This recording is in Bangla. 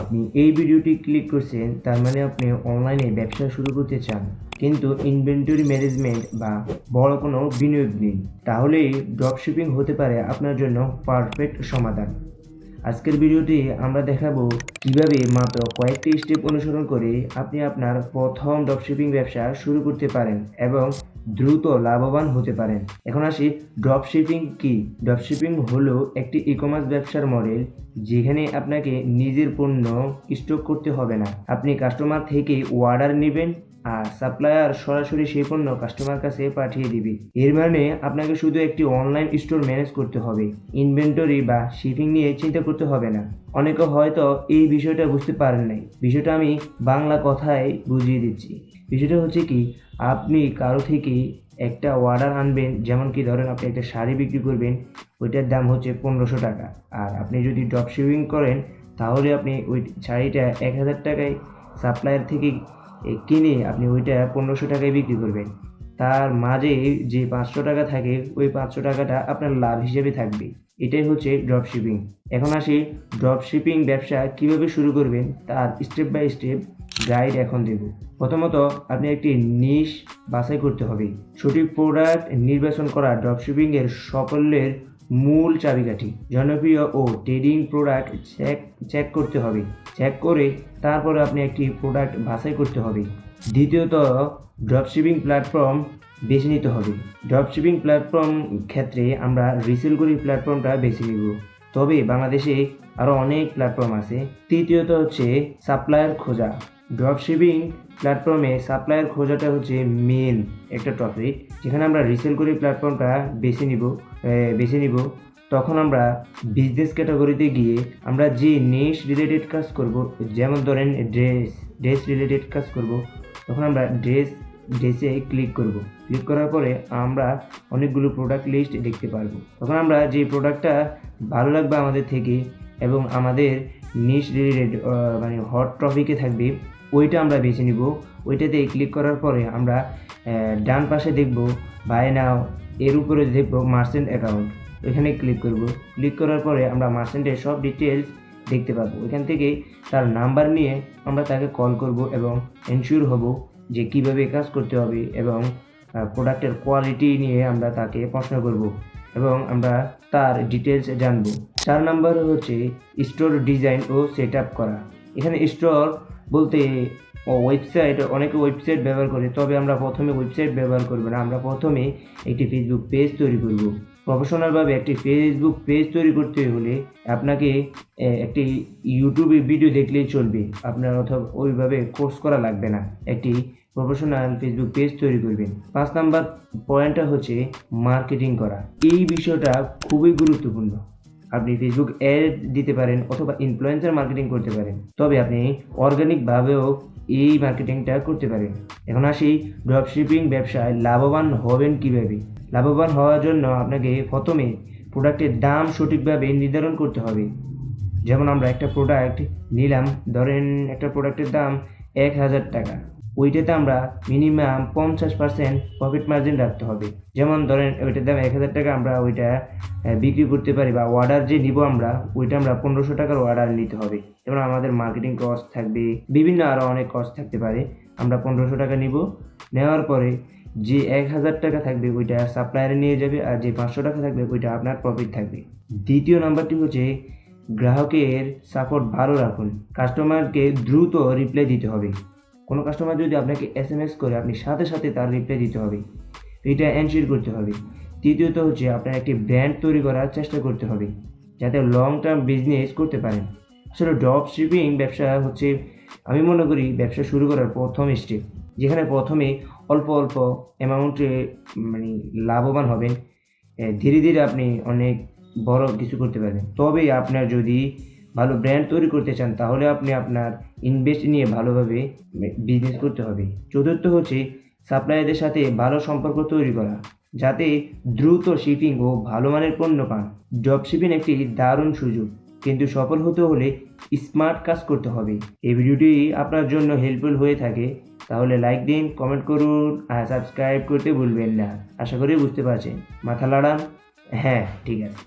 আপনি এই ভিডিওটি ক্লিক করছেন, তার মানে আপনি অনলাইনে ব্যবসা শুরু করতে চান, কিন্তু ইনভেন্টরি ম্যানেজমেন্ট বা বড় কোনো বিনিয়োগ নেই। তাহলেই ড্রপশিপিং হতে পারে আপনার জন্য পারফেক্ট সমাধান। আজকের ভিডিওটি আমরা দেখাবো কীভাবে মাত্র কয়েকটি স্টেপ অনুসরণ করে আপনি আপনার প্রথম ড্রপশিপিং ব্যবসা শুরু করতে পারেন এবং দ্রুত লাভবান হতে পারেন। এখন আসি ড্রপশিপিং কি? ড্রপশিপিং হলো একটি ই কমার্স ব্যবসার মডেল যেখানে আপনাকে নিজের পণ্য স্টক করতে হবে না। আপনি কাস্টমার থেকে অর্ডার নেবেন আর সাপ্লায়ার সরাসরি সেই পণ্য কাস্টমার কাছে পাঠিয়ে দিবে। এর মানে আপনাকে শুধু একটি অনলাইন স্টোর ম্যানেজ করতে হবে। ইনভেন্টরি বা শিপিং নিয়ে চিন্তা করতে হবে না। অনেকে হয়তো এই বিষয়টা বুঝতে পারেন নাই। বিষয়টা আমি বাংলা কথায় বুঝিয়ে দিচ্ছি। বিষয়টা হচ্ছে কি, আপনি কারও থেকে একটা অর্ডার আনবেন, যেমন কি ধরেন আপনি একটা শাড়ি বিক্রি করবেন, ওইটার দাম হচ্ছে পনেরোশো টাকা। আর আপনি যদি ড্রপ শিপিং করেন, তাহলে আপনি ওই শাড়িটা এক হাজার টাকায় সাপ্লায়ার থেকে কিনে আপনি ওইটা পনেরোশো টাকায় বিক্রি করবেন। তার মাঝে যে পাঁচশো টাকা থাকে, ওই পাঁচশো টাকাটা আপনার লাভ হিসেবে থাকবে। এটাই হচ্ছে ড্রপ শিপিং এখন আসি ড্রপ শিপিং ব্যবসা কীভাবে শুরু করবেন, তার স্টেপ বাই স্টেপ গাইড এখন দেব। প্রথমত আপনি একটি নিশ বাছাই করতে হবে। সঠিক প্রোডাক্ট নির্বাচন করা ড্রপশিপিং এর সাফল্যের মূল চাবিকাঠি। জনপ্রিয় ও ট্রেডিং প্রোডাক্ট চেক চেক করতে হবে। চেক করে তারপরে আপনি একটি প্রোডাক্ট বাছাই করতে হবে। দ্বিতীয়ত ড্রপশিপিং প্ল্যাটফর্ম বেছে নিতে হবে। ড্রপশিপিং প্ল্যাটফর্ম ক্ষেত্রে আমরা রিসেল করি প্ল্যাটফর্মটা বেছে নিব। তবে বাংলাদেশে আরও অনেক প্ল্যাটফর্ম আছে। তৃতীয়ত হচ্ছে সাপ্লায়ার খোঁজা। ড্রপশিপিং প্ল্যাটফর্মে সাপ্লায়ার খোঁজাটা হচ্ছে মেন একটা টপিক যেখানে আমরা রিসেল করি প্ল্যাটফর্মটা বেছে নিব। বেছে নিব। তখন আমরা বিজনেস ক্যাটাগরিতে গিয়ে আমরা যে নেশ রিলেটেড কাজ করব, যেমন ধরেন ড্রেস ড্রেস রিলেটেড কাজ করব, তখন আমরা ড্রেস ড্রেসে ক্লিক করব। ক্লিক করার পরে আমরা অনেকগুলো প্রোডাক্ট লিস্ট দেখতে পারব। তখন আমরা যে প্রোডাক্টটা ভালো লাগবে আমাদের থেকে এবং আমাদের নিশ রিলেটেড মানে হট টপিকে থাকবে ওইটা আমরা বেছে নিব। ওইটাতে ক্লিক করার পরে আমরা ডান পাশে দেখব বাই নাও এর উপরে দেখব মার্চেন্ট অ্যাকাউন্ট ওইখানে ক্লিক করব। ক্লিক করার পরে আমরা মার্চেন্টের সব ডিটেলস দেখতে পাবো। ওইখান থেকে তার নাম্বার নিয়ে আমরা তাকে কল করব এবং এনশিওর হব যে কীভাবে কাজ করতে হবে এবং প্রোডাক্টের কোয়ালিটি নিয়ে আমরা তাকে প্রশ্ন করব এবং আমরা তার ডিটেলস জানব। চার নাম্বার হচ্ছে স্টোর ডিজাইন ও সেট করা। এখানে স্টোর বলতে ওয়েবসাইট অনেকে ওয়েবসাইট ব্যবহার করে, তবে আমরা প্রথমে ওয়েবসাইট ব্যবহার করব না, আমরা প্রথমে একটি ফেসবুক পেজ তৈরি করব। প্রফেশনালভাবে একটি ফেসবুক পেজ তৈরি করতে হলে আপনাকে একটি ইউটিউবে ভিডিও দেখলেই চলবে, আপনার অথবা ওইভাবে কোর্স করা লাগবে না, একটি প্রফেশনাল ফেসবুক পেজ তৈরি করবেন পাঁচ নাম্বার পয়েন্টটা হচ্ছে মার্কেটিং করা। এই বিষয়টা খুবই গুরুত্বপূর্ণ। আপনি ফেসবুক অ্যাড দিতে পারেন অথবা ইনফ্লুয়েন্সার মার্কেটিং করতে পারেন। তবে আপনি অর্গানিকভাবেও এই মার্কেটিংটা করতে পারেন। এখন আসি ড্রপশিপিং ব্যবসায় লাভবান হবেন কীভাবে? লাভবান হওয়ার জন্য আপনাকে প্রথমে প্রোডাক্টের দাম সঠিকভাবে নির্ধারণ করতে হবে। যেমন আমরা একটা প্রোডাক্ট নিলাম, ধরেন একটা প্রোডাক্টের দাম এক হাজার টাকা। ওইটাতে আমরা মিনিমাম পঞ্চাশ পার্সেন্ট প্রফিট মার্জিন রাখতে হবে। যেমন ধরেন, ওইটার দাম এক হাজার টাকা আমরা ওইটা বিক্রি করতে পারি বা অর্ডার যে নিব আমরা, ওইটা আমরা পনেরোশো টাকার অর্ডার নিতে হবে। যেমন আমাদের মার্কেটিং কস্ট থাকবে, বিভিন্ন আরও অনেক কস্ট থাকতে পারে। আমরা পনেরোশো টাকা নিব। নেওয়ার পরে যে এক হাজার টাকা থাকবে, ওইটা সাপ্লায়ারে নিয়ে যাবে আর যে পাঁচশো টাকা থাকবে, ওইটা আপনার প্রফিট থাকবে। দ্বিতীয় নাম্বারটি হচ্ছে গ্রাহকের সাপোর্ট ভালো রাখুন। কাস্টমারকে দ্রুত রিপ্লাই দিতে হবে। কোনো কাস্টমার যদি আপনাকে এস এম এস করে, আপনি সাথে সাথে তার রিপ্লাই দিতে হবে। এটা এনশিওর করতে হবে। তৃতীয়ত হচ্ছে আপনার একটি ব্র্যান্ড তৈরি করার চেষ্টা করতে হবে, যাতে লং টার্ম বিজনেস করতে পারেন। আসলে ড্রপ শিপিং ব্যবসা হচ্ছে, আমি মনে করি ব্যবসা শুরু করার প্রথম স্টেপ যেখানে প্রথমে অল্প অল্প অ্যামাউন্টে মানে লাভবান হবেন। ধীরে ধীরে আপনি অনেক বড় কিছু করতে পারেন তবে আপনার যদি ভালো ব্র্যান্ড তৈরি করতে চান, তাহলে আপনি আপনার ইনভেস্ট নিয়ে ভালোভাবে বিজনেস করতে হবে। চতুর্থ হচ্ছে সাপ্লায়ারদের সাথে ভালো সম্পর্ক তৈরি করা, যাতে দ্রুত শিপিং ও ভালো মানের পণ্য পান। ড্রপ শিপিং একটি দারুণ সুযোগ, কিন্তু সফল হতে হলে স্মার্ট কাজ করতে হবে। এই ভিডিওটি আপনার জন্য হেল্পফুল হয়ে থাকে, তাহলে লাইক দিন কমেন্ট করুন, আর সাবস্ক্রাইব করতে ভুলবেন না। আশা করি বুঝতে পারছেন। মাথা লাড়ান হ্যাঁ ঠিক আছে।